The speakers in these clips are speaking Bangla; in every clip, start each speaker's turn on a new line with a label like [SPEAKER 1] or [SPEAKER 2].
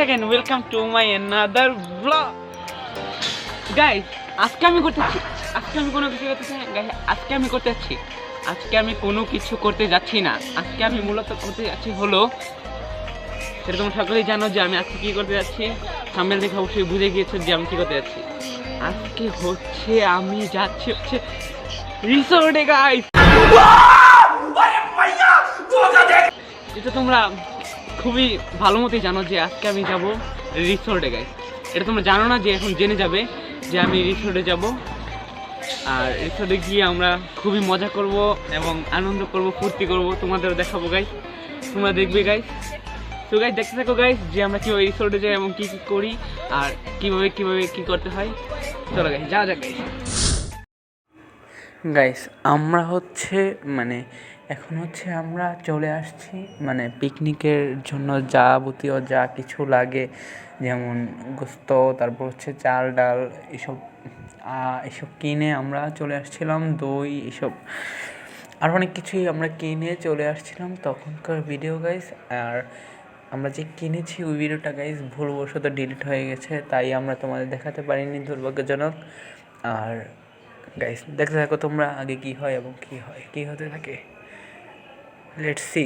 [SPEAKER 1] Again welcome to my another blog guys আজকে আমি করতে যাচ্ছি আজকে আমি কোনো কিছু করতে চাই guys, আজকে আমি করতে যাচ্ছি আজকে আমি কোনো কিছু করতে যাচ্ছি না। আজকে আমি মূলত করতে যাচ্ছি হলো সেটা তোমরা সকলেই জানো যে আমি আজকে কী করতে যাচ্ছি। সামনে দেখে অবশ্যই বুঝে গিয়েছো যে আমি কী করতে যাচ্ছি। আজকে হচ্ছে আমি যাচ্ছি হচ্ছে রিসোর্টে গাইস এটা তোমরা খুবই ভালো মতোই জানো যে আজকে আমি যাব রিসোর্টে গাইস এটা তোমরা জানো না যে এখন জেনে যাবে যে আমি রিসোর্টে যাব। আর রিসোর্টে গিয়ে আমরা খুবই মজা করব এবং আনন্দ করব, ফুর্তি করব। তোমাদেরও দেখাবো গাইস তোমরা দেখবে গাইস তো গাইস দেখতে থাকো গাইস যে আমরা কীভাবে রিসোর্টে যাই এবং কী কী করি আর কীভাবে কীভাবে কী করতে হয়। চলো গাইস যাওয়া যাক গাইস গাইস আমরা হচ্ছে মানে এখন হচ্ছে আমরা চলে আসছি মানে পিকনিকের জন্য যাবতীয় যা কিছু লাগে, যেমন গোস্ত, তারপর হচ্ছে চাল, ডাল, এসব এসব কিনে আমরা চলে আসছিলাম, দই, এসব আর অনেক কিছুই আমরা কিনে চলে আসছিলাম তখনকার ভিডিও গাইস আর আমরা যে কিনেছি ওই ভিডিওটা গাইস ভুলবশত ডিলিট হয়ে গেছে, তাই আমরা তোমাদের দেখাতে পারিনি দুর্ভাগ্যজনক। আর গাইস দেখতে থাকো তোমরা আগে কি হয় এবং কি হয়, কি হতে থাকে। লেটস সি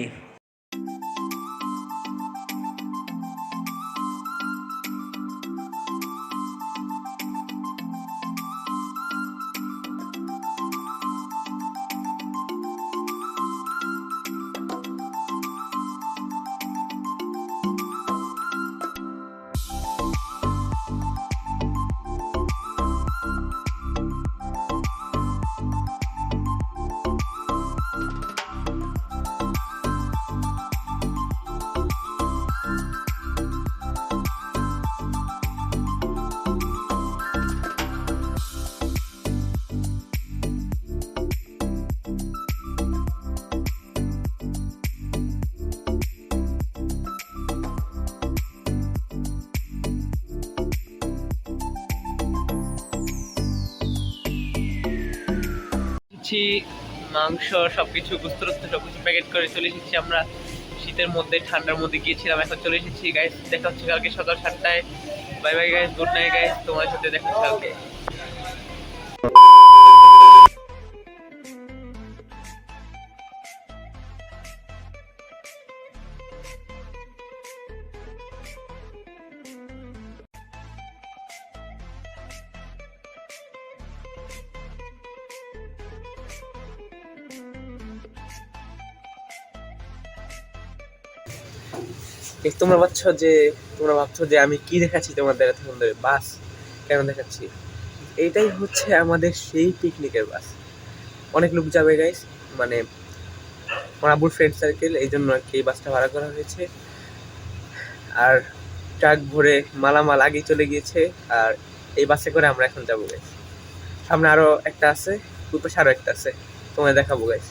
[SPEAKER 1] এসেছি মাংস, সবকিছু সব সবকিছু প্যাকেট করে চলে এসেছি আমরা। শীতের মধ্যে, ঠান্ডার মধ্যে গিয়েছিলাম, এখন চলে এসেছি। গাইস দেখা হচ্ছে কালকে সকাল সাতটায়। Bye bye guys good night guys তোমার সাথে দেখা হচ্ছে কালকে। তোমরা ভাবছ যে, তোমরা ভাবছ যে আমি কি দেখাচ্ছি তোমাদের এতক্ষণ ধরে, বাস। কেন দেখাচ্ছি? এইটাই হচ্ছে আমাদের সেই পিকনিকের বাস। অনেক লোক যাবে গাইস মানে আমার আবুর ফ্রেন্ড সার্কেল এই জন্য আর কি এই বাসটা ভাড়া করা হয়েছে। আর ট্রাক ভরে মালামাল আগেই চলে গিয়েছে, আর এই বাসে করে আমরা এখন যাব গাইস সামনে আরও একটা আছে ওই পাশে আরও একটা আছে। তোমায় দেখাবো গাইস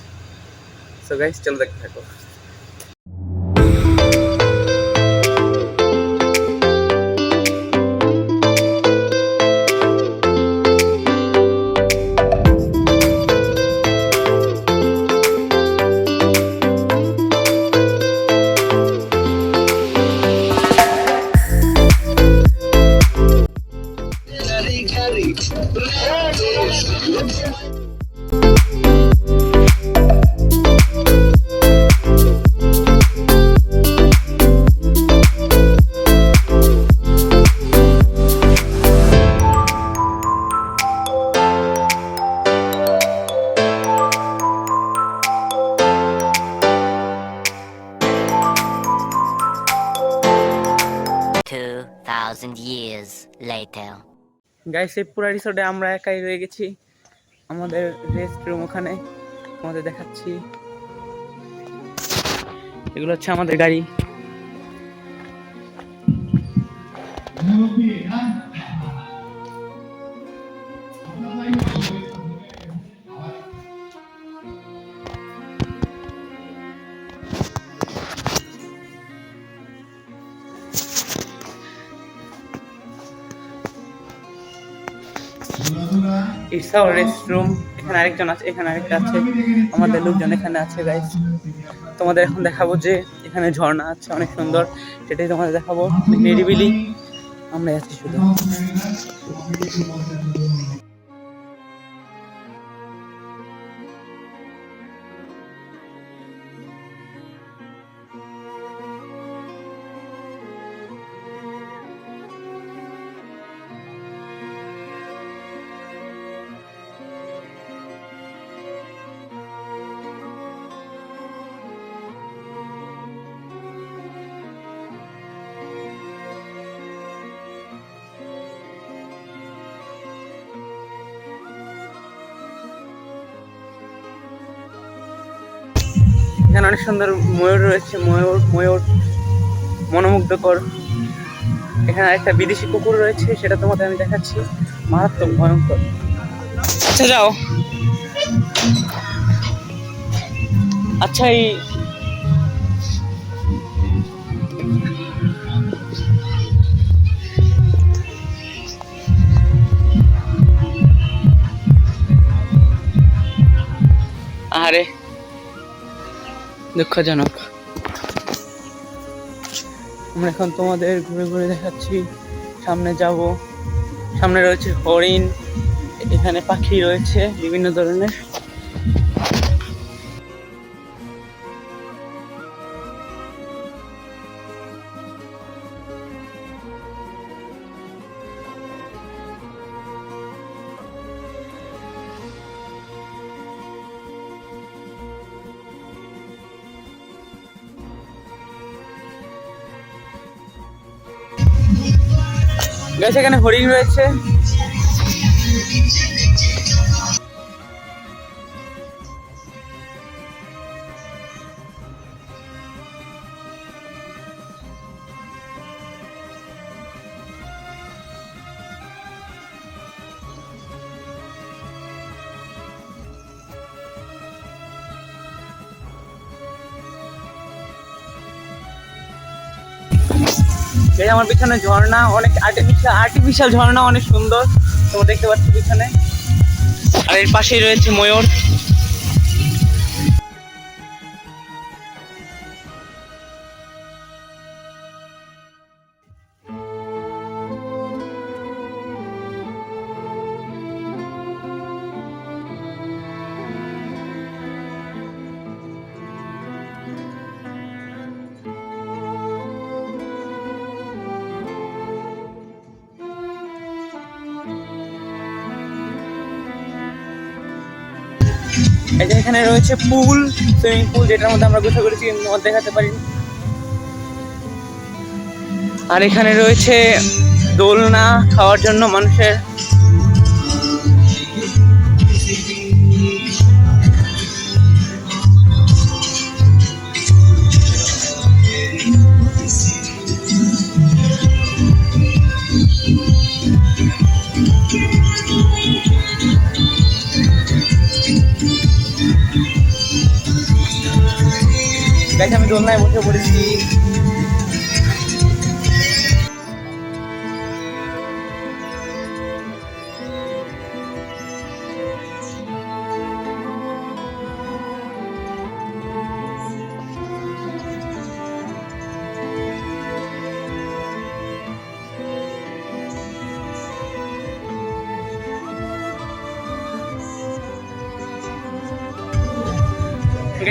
[SPEAKER 1] সো গাইস চলো দেখতে থাকো।
[SPEAKER 2] Two thousand years later.
[SPEAKER 1] Guys এই পুরা রিসোর্টে আমরা একাই রয়ে গেছি। আমাদের রেস্ট রুম ওখানে। আমাদের দেখাচ্ছি। এগুলো হচ্ছে আমাদের গাড়ি। ইটস আওয়ার রেস্ট রুম এখানে আরেকজন আছে, এখানে আরেকটা আছে। আমাদের লোকজন এখানে আছে গাইস তোমাদের এখন দেখাবো যে এখানে ঝর্ণা আছে, অনেক সুন্দর। সেটাই তোমাদের দেখাবো। নিরিবিলি আমরা আছি শুধু। এখানে অনেক সুন্দর ময়ূর রয়েছে, ময়ূর ময়ূর মনোমুগ্ধকর। এখানে একটা বিদেশি কুকুর রয়েছে, সেটা তোমাদের আমি দেখাচ্ছি। মারাত্মক ভয়ঙ্কর। আচ্ছা যাও। আচ্ছা এই আরে দুঃখজনক। আমরা এখন তোমাদের ঘুরে ঘুরে দেখাচ্ছি। সামনে যাব। সামনে রয়েছে হরিণ, এখানে পাখি রয়েছে, বিভিন্ন ধরনের। গাছ এখানে হরিণ রয়েছে। এই আমার পিছনে ঝর্ণা, অনেক আর্টিফিশিয়াল আর্টিফিশিয়াল ঝর্ণা অনেক সুন্দর। তোমরা দেখতে পাচ্ছ পিছনে। আর এর পাশেই রয়েছে ময়ূর। এখানে রয়েছে পুল, সুইমিং পুল যেটার মধ্যে আমরা গোসল করেছি মধ্যে দেখাতে পারি। আর এখানে রয়েছে দোলনা খাওয়ার জন্য মানুষের গাইছে আমি দোলনায় বসে পড়েছি।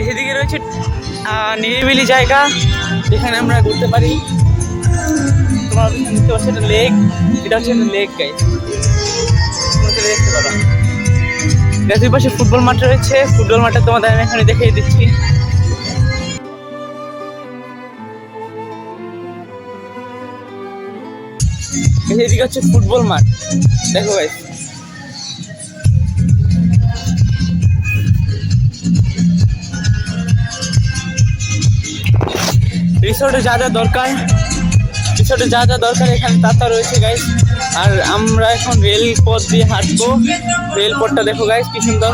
[SPEAKER 1] গাইছে দিকে রয়েছে নিরিবিলি জায়গা। যেখানে আমরা ঘুরতে পারি। তোমার দেখতে পাচ্ছ এটা লেক এটা হচ্ছে একটা লেক গাই দেখতে গাছ দুই পাশে ফুটবল মাঠ রয়েছে। ফুটবল মাঠে তোমাদের আমি এখানে দেখিয়ে দিচ্ছি। এদিকে হচ্ছে ফুটবল মাঠ। দেখো গাইস রিসোর্টে যা যা দরকার রিসোর্টে যা যা দরকার এখানে তা তা রয়েছে গাইস আর আমরা এখন রেল পথ দিয়ে হাঁটবো। রেল পথটা দেখো গাইস কি সুন্দর।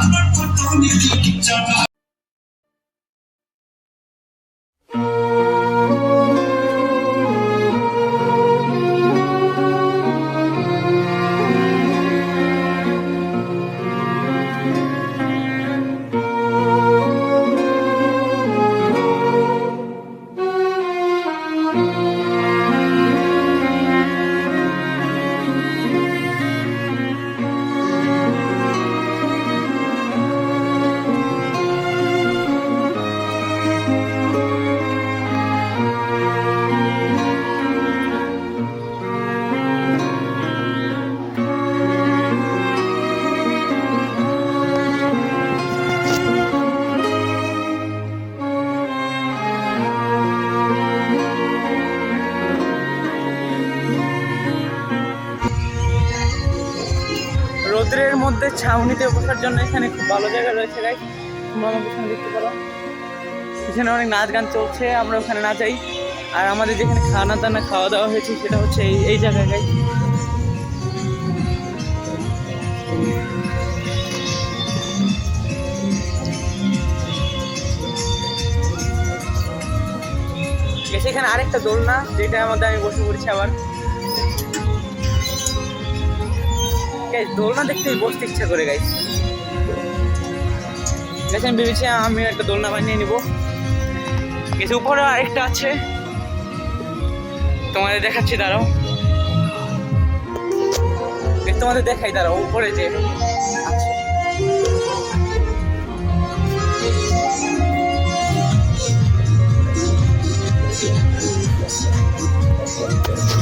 [SPEAKER 1] বসার জন্য এখানে খুব ভালো জায়গা রয়েছে গাই তোমরা আমার পিছনে দেখতে পারো। এখানে অনেক নাচ গান চলছে, আমরা ওখানে না যাই। আর আমাদের যেখানে খানা দানা খাওয়া দাওয়া হয়েছে, সেটা হচ্ছে এই এই জায়গায় গাই এখানে আরেকটা দোলনা, যেটার মধ্যে আমি বসে পড়েছি আবার। দোলনা দেখতে বসতে ইচ্ছা করে গাইছি গেছে ভেবেছি আমি একটা দোলনা বানিয়ে নিব। গেছে উপরে আরেকটা আছে। তোমাদের দেখাচ্ছি, দাঁড়াও। তোমাদের দেখাই, দাঁড়াও, উপরে যে আছে। এই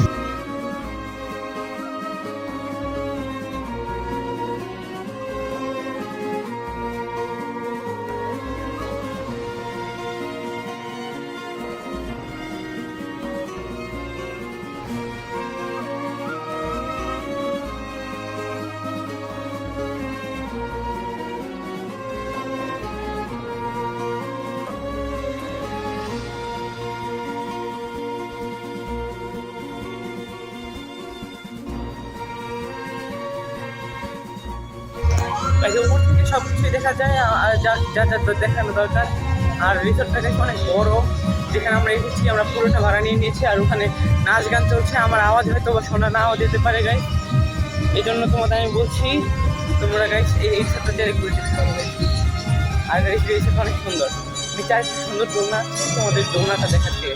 [SPEAKER 1] উপর থেকে সব কিছুই দেখা যায় আর যা যা যা দেখানো দরকার। আর রিসোর্টটা অনেক বড়। যেখানে আমরা এসেছি, আমরা পুরোটা ভাড়া নিয়ে নিয়েছি, আর ওখানে নাচ গান চলছে। আমার আওয়াজ হয়তো বা শোনা নাও যেতে পারে গাই এই জন্য তোমাদের আমি বলছি, তোমরা গাইস এই এই জারি করে যেতে পারো। আর এই রিসোর্ট অনেক সুন্দর। চাই সুন্দর দোলনা, তোমাদের দোলনাটা দেখাচ্ছি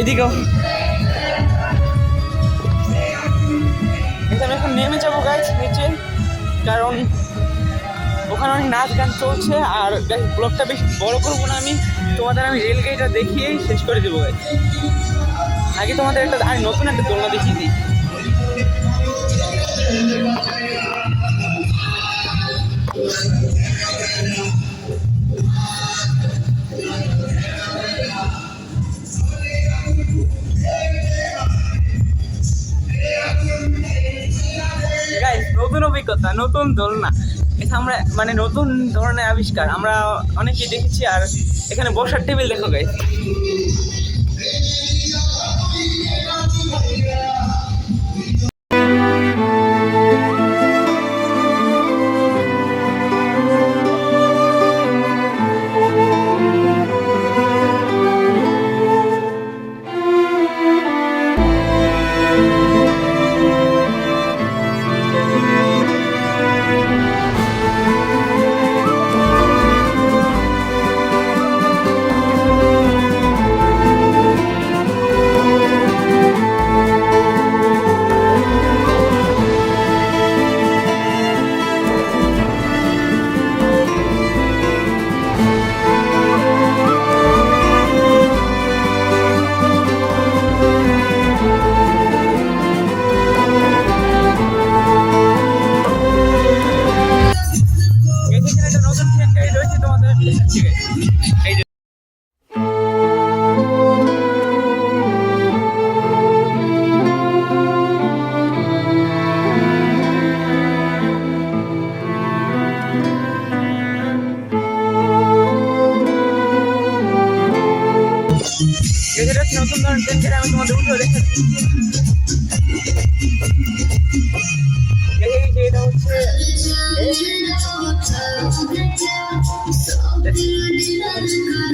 [SPEAKER 1] এদিকেও আমি এখন নেমে যাব গাইস নিচে। কারণ ওখানে অনেক নাচ গান চলছে আর ব্লগটা বেশি বড় করব না আমি। তোমাদের আমি রেল গাড়িটা দেখিয়েই শেষ করে দেবো আগে তোমাদের একটা আর নতুন একটা দোলনা দেখিয়ে দিই। গাইস অভিজ্ঞতা, নতুন দোলনা। এটা আমরা মানে নতুন ধরনের আবিষ্কার, আমরা অনেকেই দেখেছি আর এখানে বসার টেবিল দেখো গাইস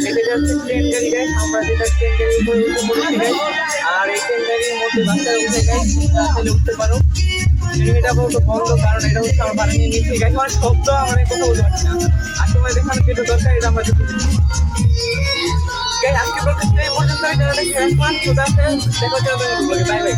[SPEAKER 1] এটা হচ্ছে আমরা আর এই ট্রেন গাড়ির মধ্যে বাচ্চারা উঠে উঠতে পারো। এটা বলতে বন্ধ, কারণ এটা হচ্ছে আমার বাড়ি নিয়ে নিয়েছি গাইস আমার শব্দ আমরা না। আর তোমার দেখানো দরকার, এটা আমরা দেখতে গাইস আজকে বলতে এই পর্যন্ত হচ্ছে বাই বাই